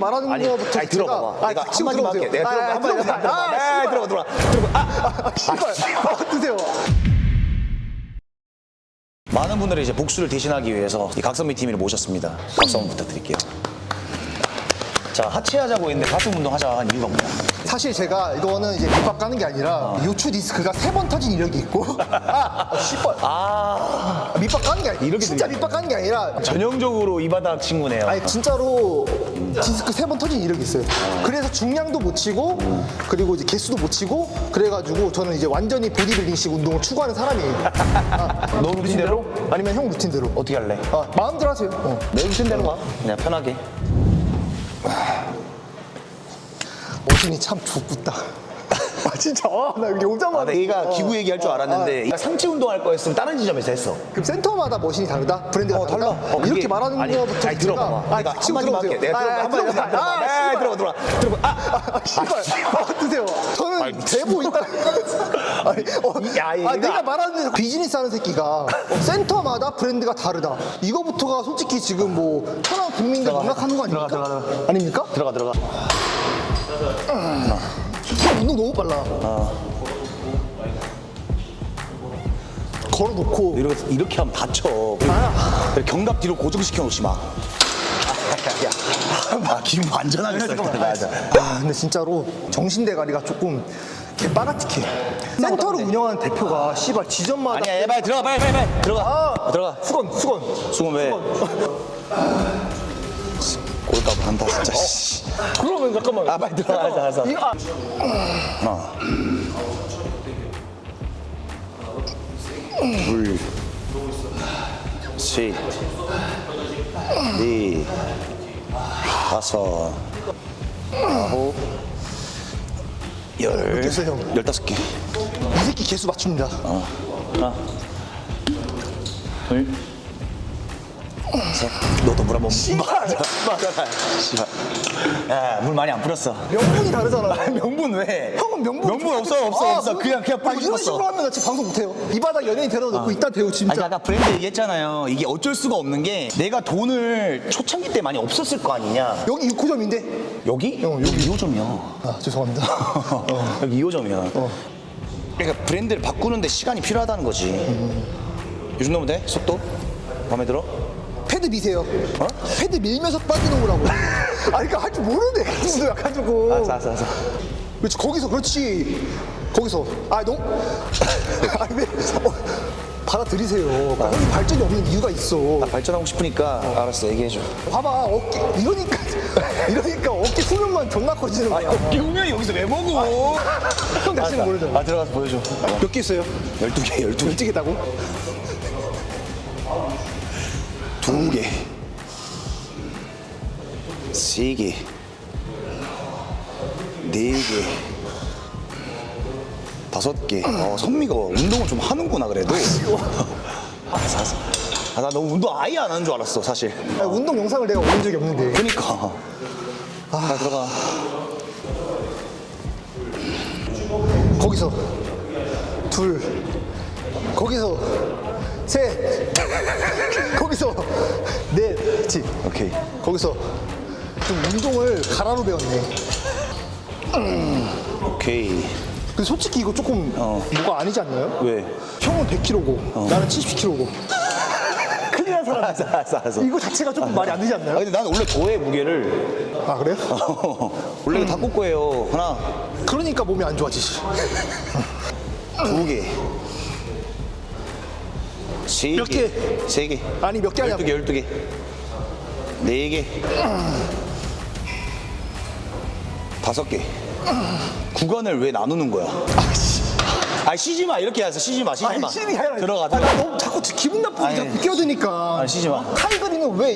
말하는 아니, 거부터 아니 들어봐봐. 내가 지금 한마디만. 할게. 내가 아, 들어봐. 아, 한마디만. 할게. 아, 아. 들어봐, 들어봐, 들어봐. 아, 아, 씨발. 아, 드세요. 많은 분들이 이제 복수를 대신하기 위해서 이 각선미 팀을 모셨습니다. 박수 한번 부탁드릴게요. 자, 하체 하자고 했는데 가슴 운동 하자 한 이유가 뭐야? 사실 제가 이거는 이제 밑밥 까는 게 아니라 요추 디스크가 세 번 터진 이력이 있고 아, 씨발. 아, 밑밥 까는 게 아니라 이렇게 진짜 들리네. 밑밥 까는 게 아니라 전형적으로 이 바닥 친구네요. 아니 진짜로 디스크 세 번 터진 이력이 있어요. 그래서 중량도 못 치고 그리고 이제 개수도 못 치고 그래가지고 저는 이제 완전히 보디빌딩식 운동을 추구하는 사람이에요. 너 루틴대로? 아니면 형 루틴대로. 어떻게 할래? 아, 마음대로 하세요. 어. 내 루틴대로 가. 그냥 편하게. 머신이 참 좋겠다. 아 진짜 아, 나 여기 오자마자 아, 내가 어. 기구 얘기할 줄 알았는데 상체 운동할 거였으면 다른 지점에서 했어. 그럼 센터마다 머신이 다르다? 브랜드가 어, 다르다? 달라. 어, 이렇게 말하는 아니, 거부터 아니, 들어봐봐. 내가 지금 한마디만 할게. 들어보세요. 내가 아, 들어봐. 아, 한마디만. 들어봐. 아, 네, 씨발. 들어봐, 들어봐. 들어봐. 아, 아, 씨발. 아, 드세요. 저는 아이, 대보 있다. 아니, 어, 야, 아, 얘가- 내가 말하는 비즈니스 하는 새끼가 센터마다 브랜드가 다르다. 이거부터가 솔직히 지금 뭐 천안 국민들 농락하는 거 아닙니까? 들어가, 들어가. 아닙니까? 들어가, 들어가. 형 운동 너무 빨라. 걸어놓고 이렇게, 이렇게 하면 다쳐. 아. 견갑 뒤로 고정시켜 놓지 마. 아, 야. 아, 기분 완전 하겠어. 맞아. 아 근데 진짜로 정신 대가리가 조금 개 빠라틱해 센터를 운영하는 대표가 씨발 지점마다 아니야, 얘 빨리 들어가, 빨리, 빨리, 빨리. 들어가. 아, 들어가. 수건 수건 수건 왜? 꼴값 한다, 진짜. 씨. 그러면 잠깐만 아, 빨리 들어가. 알았어, 알았어. 이거 아, 하나. 둘. 셋. 넷. 다섯. 아홉. 열. 됐어요, 형? 열다섯 개. 이 새끼 개수 맞춥니다 하나. 둘. 셋. 너도 물 한번 맞아. 맞아. 씨발. 야, 물 많이 안 뿌렸어. 명분이 다르잖아 명분 왜? 형은 명분 명분 없어, 없어, 아, 없어. 뭐- 그냥, 그냥 아, 뿌리고 이런 싶었어. 식으로 하면 나 진짜 방송 못해요 이 바닥 연예인 데려다 놓고 이따 배우 아니, 진짜 아까 브랜드 얘기했잖아요. 이게 어쩔 수가 없는 게 내가 돈을 초창기 때 많이 없었을 거 아니냐. 여기 6호점인데 여기? 형, 여기 2호점이야. 아 죄송합니다 어. 여기 2호점이야. 그러니까 브랜드를 바꾸는데 시간이 필요하다는 거지. 이 정도면 돼? 속도? 마음에 들어? 패드 미세요 어? 패드 밀면서 빠져나오라고 아 그러니까 할 줄 모르는데 가지고 약가지고 알았어, 알았어, 알았어. 그렇지 거기서 그렇지 거기서 아 너무 아니 왜 어, 받아들이세요 그러니까 형이 발전이 없는 이유가 있어 나 발전하고 싶으니까 알았어, 얘기해줘. 봐봐 어깨 이러니까 이러니까 어깨 수면만 존나 커지는 거야 경면이 여기서 왜 먹어? 형 자신은 모르잖아 아, 들어가서 보여줘. 몇 개 있어요? 12개, 12개. 12개 있다고? 두 개. 세 개. 네 개. 다섯 개. 어, 선미가 운동을 좀 하는구나, 그래도. 알았어, 알았어. 아, 나 너무 운동 아예 안 하는 줄 알았어, 사실. 아니, 운동 영상을 내가 올린 적이 없는데 그니까. 아, 들어가. 거기서 둘 거기서 셋 거기서 넷 그치 오케이. 거기서 좀 운동을 가라로 배웠네 오케이. 근데 솔직히 이거 조금 어. 뭐가 아니지 않나요? 왜? 형은 100kg고 나는 70kg고 큰일 난 사람 알았어, 알았어, 알았어. 이거 자체가 조금 말이 안 되지 아, 않나요? 근데 나는 원래 더해, 무게를. 아 그래요? 원래 다 꽂고해요. 하나, 그러니까 몸이 안 좋아지지 두 개. 세 몇 개. 개? 세 개. 아니 몇개 하냐고 12개, 12개. 네 개. 다섯 개. 구간을 왜 나누는 거야? 아씨 아 쉬지 마 이렇게 해서 쉬지 마 쉬지 마. 아니 신이 아니라 들어가 아, 들어가. 나 너무 자꾸 기분 나쁘게 아니, 자꾸 끼어드니까 아니, 쉬지 마. 카이그리는 왜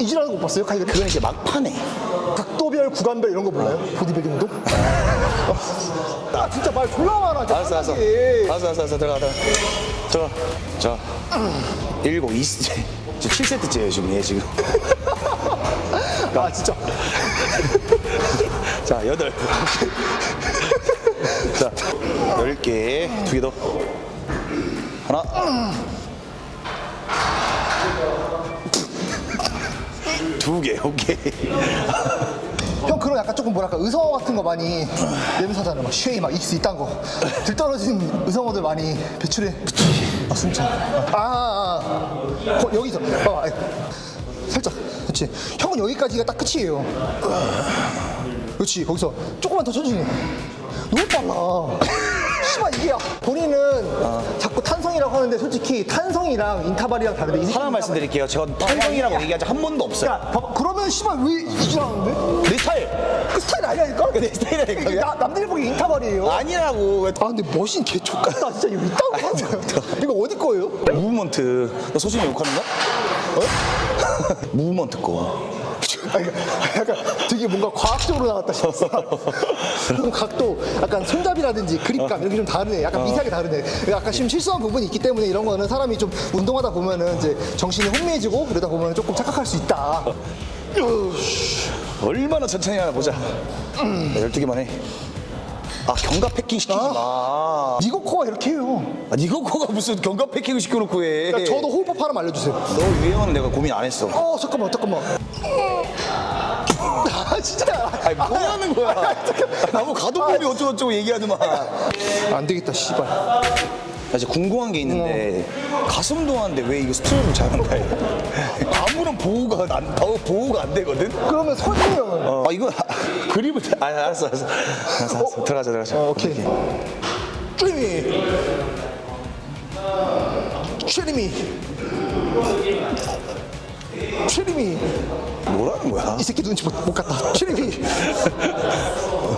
이지라는 거 못 봤어요? 카이그리? 그건 이제 막판에. 극도별, 구간별 이런 거 몰라요? 보디빌딩도? 나 진짜 말 졸라 많아. 알았어 알았어. 알았어 알았어 알았어 들어가 들어가. 들어가. 자 일곱 이 지금 7세트째예요 지금 얘 지금. 아 진짜. 자 여덟. 자 열 개. 두 개 더. 하나. 두 개. 오케이. 약간 조금 뭐랄까 의성어 같은 거 많이 냄새잖아요. 막 쉐이 막 익스 이딴 거. 들떨어진 의성어들 많이 배출해. 아 숨차. 아, 아, 아. 거, 여기서. 어, 아이. 살짝. 그렇지. 형은 여기까지가 딱 끝이에요. 그렇지. 거기서 조금만 더 천천히. 너무 빨라. 씨발 이게 본인은 자꾸 탄성이라고 하는데 솔직히 탄성이랑 인타발이랑 다른데 이 하나 말씀드릴게요. 제가 탄성이라고 얘기한 적한 번도 없어요. 야, 봐봐. 그러면 씨발 왜 이주라는데? 내 스타일. 그 스타일 아니라니까? 내 스타일이라니까, 이게 나, 남들이 보기 인타발이에요. 아, 아니라고. 왜 근데 멋인 개 족같다. 진짜 이거 있다고 하는 이거 어디 거예요? 무브먼트. 너 소신이 욕하는 거야? 어? 무브먼트 거. 아니, 약간 되게 뭔가 과학적으로 나왔다 싶었어. 좀 각도, 약간 손잡이라든지 그립감 이렇게 좀 다르네. 약간 미세하게 다르네. 약간 좀 실수한 부분이 있기 때문에 이런 거는 사람이 좀 운동하다 보면은 이제 정신이 혼미해지고 그러다 보면 조금 착각할 수 있다. 얼마나 천천히 하나 보자. 자, 12개만 해. 아, 경갑 패킹 시키지 마. 니거 코가 이렇게 해요. 아, 니가 코가 무슨 경갑 패킹을 시켜놓고 해. 야, 저도 호흡법 하나 알려주세요. 너 유행어는 내가 고민 안 했어. 어, 잠깐만, 잠깐만. 아, 진짜. 아니, 뭐 하는 거야? 나뭐 가동범위 어쩌고저쩌고 얘기하더만. 안 되겠다, 씨발. 나 진짜 궁금한 게 있는데 가슴 운동하는데 왜 이거 스트랩을 잡는 거예요? 아무런 보호가 안 보- 보호가 안 되거든. 그러면 선수 형은? 아 이거 그립을 아 알았어 알았어, 알았어, 알았어. 들어가자 들어가자. 어, 오케이. 트리미. 트리미. 트리미. 뭐라는 거야? 이 새끼 눈치 못, 못 갔다. 트리미.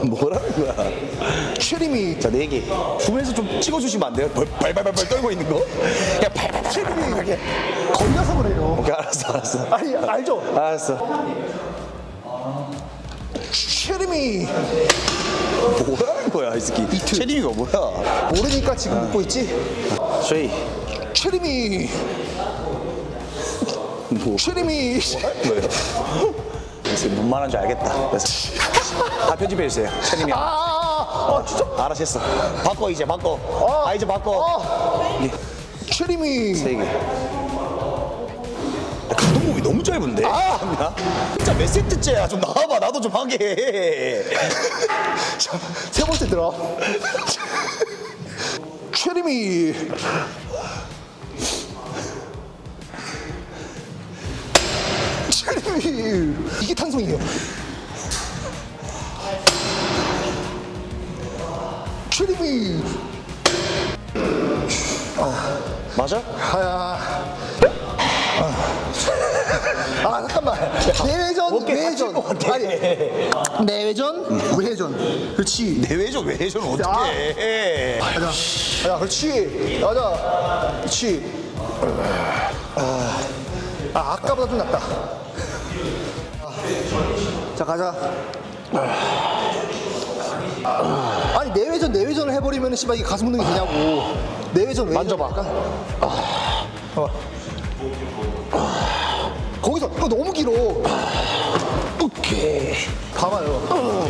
뭐라는 거야? 트리미. 자네 개. 보면서 좀 찍어주시면 안 돼요? 벌- 발발발발 떨고 있는 거? 야 발발발. 트리미. 이렇게 걸려서 그래요. 오케이 알았어 알았어. 아니, 알죠? 알았어. 트리미. 뭐라는 거야 이 새끼? 체리미가 뭐야? 모르니까 지금 묻고 있지? 쉐이. 트리미. 뭐. 뭐예요? 그래서 뭔 말하는 줄 알겠다. 그래서 다 편집해 주세요. 체리미. 아, 아, 아, 진짜? 알아서 했어. 바꿔 이제 바꿔. 아 이제 바꿔. 이게 트리미. 세 개. 가동목이 너무 짧은데? 아! 진짜 몇 세트째야? 좀 나와봐. 나도 좀 하게. 자, 세 번째 들어. 트리미. 이게 탄성이에요. 트리미. 맞아? 아, 아 잠깐만 내외전 외전. 아니 내외전 외전 그렇지 내외전 외전 야. 어떻게 해? 가자 가자 그렇지 가자 그렇지 아, 아 아까보다 좀 낫다 자 가자. 아니 내외전 내외전을 해버리면 씨발 이게 가슴 운동이 되냐고. 내외전 외전 만져봐. 어. 거기서 이거 너무 길어. 오케이. 봐봐요.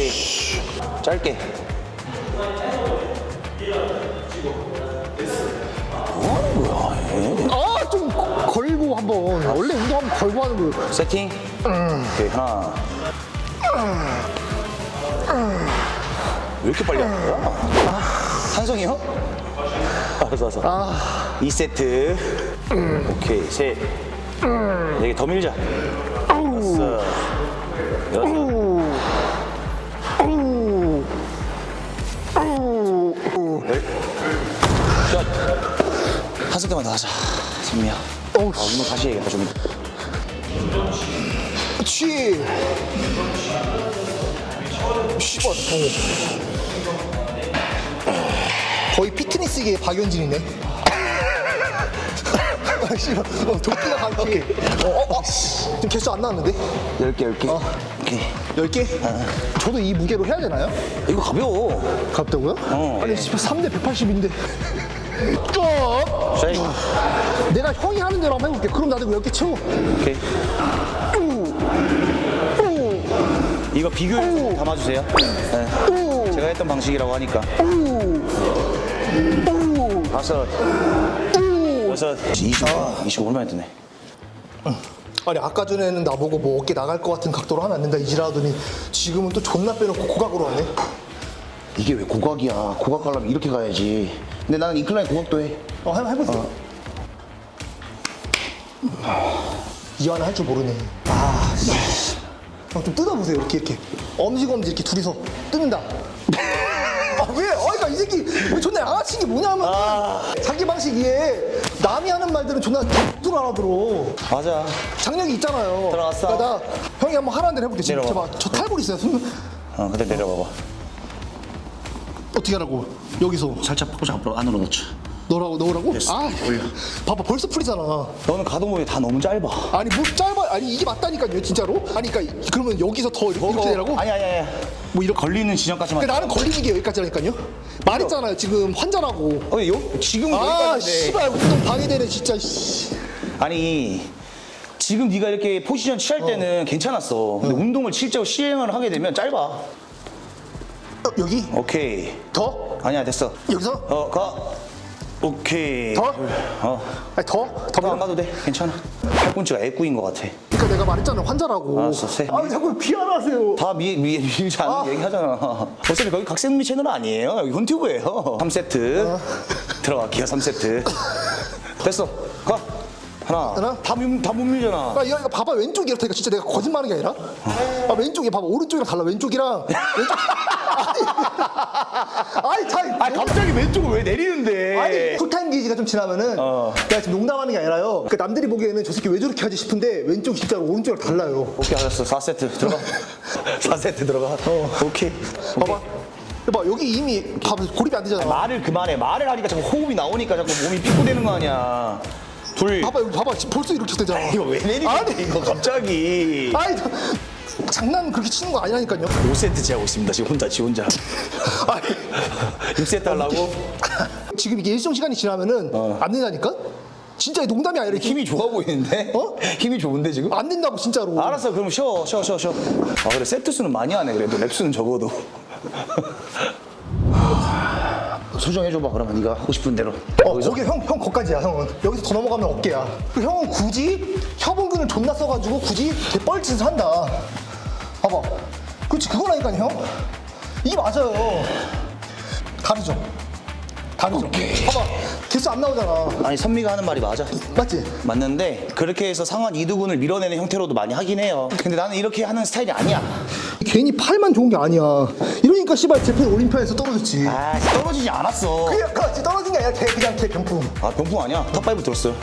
짧게. 걸고 하는 거 세팅. 오케이 하나. 왜 이렇게 빨리 하는 거야? 한성이요? 알았어 알았어. 이 세트. 오케이 셋. 네개더 밀자. 여섯. 열. 끝. 한 세트만 더 하자. 선미야. 아, 운동 다시 해야겠다 좀. 그렇지 씨발 어. 거의 피트니스계의 박연진이네 아 씨발 어, 도끼가 강해 어, 어, 어. 지금 개수 안 나왔는데 열 개, 열 개. 어. 오케이. 10개? 저도 이 무게로 해야 되나요? 이거 가벼워. 가볍다고요? 어. 아니 씨발 3대 180인데 쭉 쉐이. 내가 형이 하는 대로 한번 해볼게 그럼 나도 10개 채워 오케이. 이거 비교해서 담아주세요. 네. 제가 했던 방식이라고 하니까. 다섯, 여섯, 25, 25 얼마나 되네. 아니 아까 전에는 나보고 뭐 어깨 나갈 것 같은 각도로 하면 안 된다 이지라더니 지금은 또 존나 빼놓고 고각으로 하네 이게 왜 고각이야? 고각 가려면 이렇게 가야지. 근데 나는 인클라인 고각도 해. 어 한번 해보세요. 이완 할줄 모르네. 아좀 뜯어보세요 이렇게 이렇게. 엄지검지 이렇게 둘이서 뜯는다. 아 왜? 아 그러니까 이 새끼. 왜 존나 양아치인 게 뭐냐면. 자기 방식이에 남이 하는 말들은 존나 X도 알아들어. 맞아. 장력이 있잖아요. 들어갔어. 그러니까 나 형이 한번 하라는 대로 해볼게 지금 내려와. 제발 저 탈골 있어요. 손. 어, 근데 내려봐봐. 어떻게 하라고? 여기서. 살짝 포즈 앞으로 안으로 넣자. 넣으라고 넣으라고? 됐어. 아 올려. 봐봐 벌써 풀이잖아 너는 가동범위 다 너무 짧아. 아니 뭐 짧아 아니 이게 맞다니까요 진짜로 아니 그러니까 그러면 여기서 더 이렇게, 이렇게 되라고? 아니 아니 아니. 뭐 이렇게 걸리는 지점까지만. 그러니까 나는 걸리는 게 여기까지라니까요 말했잖아요 지금 환자라고 어, 요 지금 아 여기까지인데. 씨발 운동 방해되네 진짜 씨. 아니 지금 네가 이렇게 포지션 취할 때는 괜찮았어. 근데 운동을 실제로 시행을 하게 되면 짧아. 어, 여기 오케이. 더? 아니야 됐어. 여기서? 어 가. 오케이. 더? 어. 아니 더? 더 더안 밀어 가도 돼. 괜찮아. 팔꿈치가 애꾸인 것 같아. 그러니까 내가 말했잖아 환자라고 알았어, 세. 아 자꾸 비하하세요 다 미, 미, 밀지 않는 아. 얘기 하잖아. 어차피 거기 각색미 채널 아니에요. 여기 혼튜브예요. 3세트. 아. 들어갈게요, 3세트. 됐어. 가. 하나. 하나? 다, 밀, 다못 밀잖아. 아, 이거, 이거 봐봐 왼쪽이 이렇다니까 진짜 내가 거짓말하는 게 아니라 아 왼쪽이 봐봐 오른쪽이랑 달라 왼쪽이랑 왼쪽 아니 아니 잘 아, 갑자기 왼쪽을 왜 내리는데? 아니 쿨타임 게이지가 좀 지나면은 어. 내가 지금 농담하는 게 아니라요 그러니까 남들이 보기에는 저 새끼 왜 저렇게 하지 싶은데 왼쪽 진짜로 오른쪽이랑 달라요 오케이, 알았어. 4세트 들어가. 4세트 들어가. 오케이. 봐봐 봐봐 여기 이미 봐봐 고립이 안 되잖아 말을 그만해. 말을 하니까 자꾸 호흡이 나오니까 자꾸 몸이 삐꾸되는 거 아니야. 둘. 봐봐 여기 봐봐 지금 벌써 이렇게 되잖아 이거 왜 내리는 아니. 거야, 이거 갑자기. 아니 저- 장난 그렇게 치는 거 아니라니까요 5세트 제하고 있습니다. 지금 혼자, 지 혼자. 아니 6세트 하려고? 지금 이게 일정 시간이 지나면은 안 된다니까 진짜 이 농담이 아니라 힘이 좋아 보이는데? 어? 힘이 좋은데 지금? 안 된다고 진짜로 알았어 그럼 쉬어 쉬어 쉬어 쉬어 아 그래 세트 수는 많이 하네 그래도 랩 수는 적어도 수정해줘봐 그러면 네가 하고 싶은 대로 어, 거기 형, 형 거기까지야, 형은. 여기서 더 넘어가면 어깨야. 그 형은 굳이 협응근을 존나 써가지고 굳이 개뻘짓을 한다. 봐봐. 그렇지, 그거라니까, 형. 이게 맞아요. 다르죠? 다르죠? 봐봐. 개수 안 나오잖아. 아니 선미가 하는 말이 맞아 맞지? 맞는데 그렇게 해서 상완 이두근을 밀어내는 형태로도 많이 하긴 해요 근데 나는 이렇게 하는 스타일이 아니야 괜히 팔만 좋은 게 아니야. 이러니까 씨발 재팬 올림피아에서 떨어졌지. 아 떨어지지 않았어 그게 약간 떨어진 게 아니라 개, 그냥 개 병풍. 아 병풍 아니야 탑5 들었어요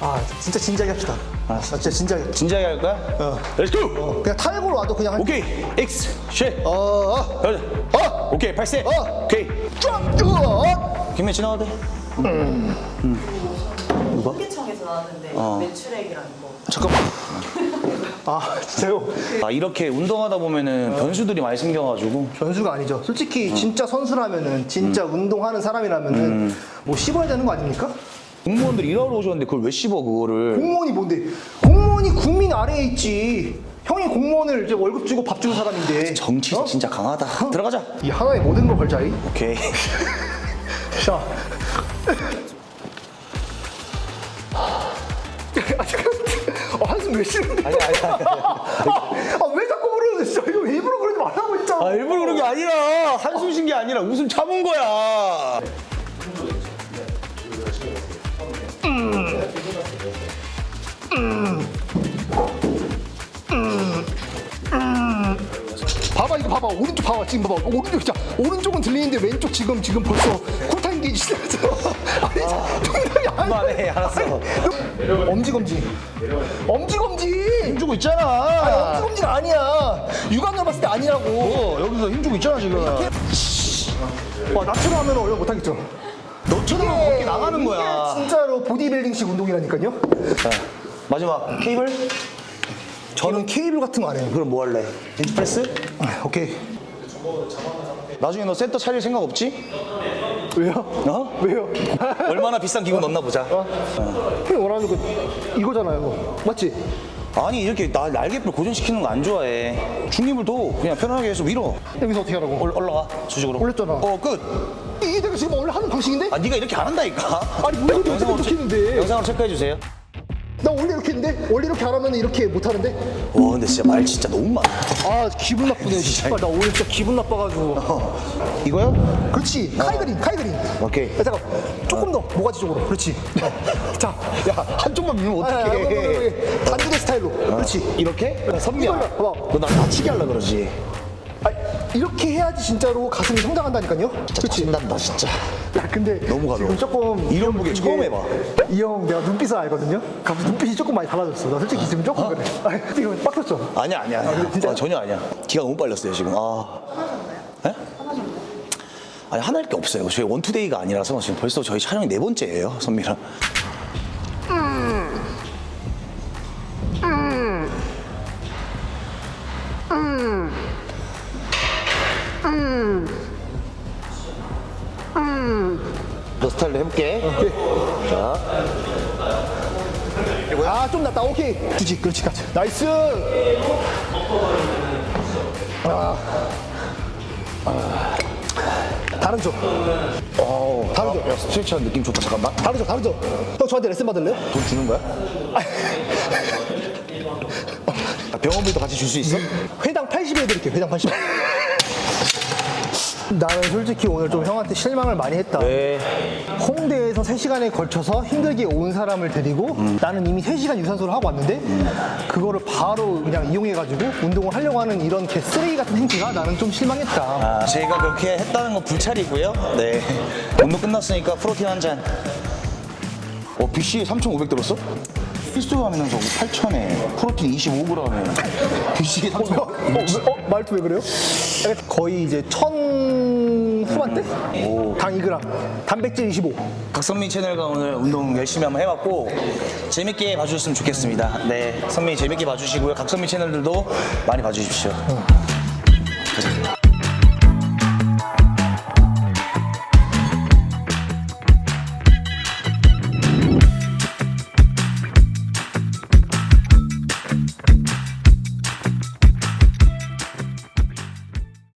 아, 진짜 진지하게 합시다. 아, 진짜 진지하게. 진지하게 할 거야? 어. 렛츠고 그냥 탈골 와도 그냥 한. 오케이 X 쉐 어, 어. 가자 어! 오케이 8세 어! 오케이 쫙! 어! 김매치 나와도 돼 통계청에서 나왔는데 어. 매출액이라는 거. 잠깐만. 아, 진짜요? 아 이렇게 운동하다 보면은 변수들이 많이 생겨가지고 변수가 아니죠. 솔직히 진짜 선수라면은 진짜 운동하는 사람이라면은 뭐 씹어야 되는 거 아닙니까? 공무원들이 일하러 오셨는데 그걸 왜 씹어 그거를 공무원이 뭔데? 공무원이 국민 아래에 있지. 형이 공무원을 이제 월급 주고 밥 주는 사람인데. 정치 어? 진짜 강하다 들어가자 이 하나의 모든 걸 걸자 이. 오케이 자. 아, 잠깐. 어, 한숨 왜 쉬는데? 아니 아니 아니 아, 왜 자꾸 그러는데 진짜 이거 일부러 그러지 말라고 진짜. 아 일부러 그런 게 아니라 한숨 쉰 게 아니라 웃음 참은 거야 봐봐 이거 봐봐 오른쪽 봐봐 지금 봐봐 오른쪽 진짜 오른쪽은 들리는데 왼쪽 지금 지금 벌써 쿨타임 시작했어 아니 정답이 아니 그만해 알았어. 엄지 검지. 엄지 검지. 힘 주고 아니 있잖아. 엄지 검지가 아니야. 육안으로 봤을 때 아니라고. 어 여기서 힘 주고 있잖아 지금. 와 나처럼 하면 어려 못하겠죠? 너처럼 밖에 나가는 이게 거야 진짜로 보디빌딩식 운동이라니까요? 자, 마지막 케이블. 저는 케이블 같은 거 안 해요. 그럼 뭐 할래? 벤치프레스? 아, 오케이. 나중에 너 센터 차릴 생각 없지 왜요? 어 왜요? 얼마나 비싼 기구 넣나 보자 형이 원하는 거 이거잖아요 맞지? 아니 이렇게 나 날개뼈 고정시키는 거 안 좋아해 중립을도 그냥 편하게 해서 위로 여기서 어떻게 하라고? 올, 올라가 수직으로 올렸잖아. 어 끝 이게 내가 지금 원래 하는 방식인데? 아 네가 이렇게 안 한다니까 아니, 뭔 소리야, 영상으로 어떻게 체- 했는데. 영상으로 체크해 주세요 나 원래 이렇게 했는데? 원래 이렇게 안 하면 이렇게 못 하는데? 와 근데 진짜 말 진짜 너무 많아. 아 기분 나쁘네 씨발 나 오늘 진짜 기분 나빠가지고. 이거요? 그렇지. 카이드린 카이드린. 오케이. 야, 잠깐. 조금 더. 모가지 쪽으로. 그렇지. 어. 자. 야 한쪽만 밀면 아, 어떡해. 아, 단두대 스타일로. 그렇지. 이렇게? 선미야. 이걸로, 봐봐. 너나 다치게 하려 그러지. 아, 이렇게 해야지 진짜로 가슴이 성장한다니까요? 그렇지 짜증난다 진짜. 야 근데 너무 가벼워. 지금 조금 이런 무게 이게 처음 해봐. 이 형 내가 눈빛을 알거든요? 갑자기 눈빛이 조금 많이 달라졌어. 나 솔직히 지금 조금 그래. 아, 지금 빡쳤죠? 아니야 아니야 아니야. 근데 진짜? 아, 전혀 아니야. 기가 너무 빨렸어요 지금. 아. 에? 아니 하나일 게 없어요. 저희 원투데이가 아니라서 지금 벌써 저희 촬영이 네 번째예요 선미랑 스타일로 해볼게. 자. 아 좀 낫다. 오케이. 그렇지 그렇지 가자. 나이스. 아. 아. 다른 쪽 어, 다른 쪽 야, 스트레치한 느낌 좋다. 잠깐만. 다른 쪽 다른 쪽 형 저한테 레슨 받을래요? 돈 주는 거야? 아, 병원비도 같이 줄 수 있어? 회당 80 해드릴게요. 회당 80 나는 솔직히 오늘 좀 형한테 실망을 많이 했다 네 홍대에서 3시간에 걸쳐서 힘들게 온 사람을 데리고 나는 이미 3시간 유산소를 하고 왔는데 그거를 바로 그냥 이용해가지고 운동을 하려고 하는 이런 개 쓰레기 같은 행태가 나는 좀 실망했다 아, 제가 그렇게 했다는 건 불찰이고요. 네. 운동 끝났으니까 프로틴 한 잔. 어, BC에 3,500 들었어? 필수 하면서 8,000에 프로틴 25g에 BC에 3,500. 어, 왜- 어, 말투 왜 그래요? 거의 이제 천 후반대? 당 2g 단백질 25 박선미 채널과 오늘 운동 열심히 한번 해봤고 재밌게 봐주셨으면 좋겠습니다. 네, 선미 재밌게 봐주시고요. 각선미 채널들도 많이 봐주십시오.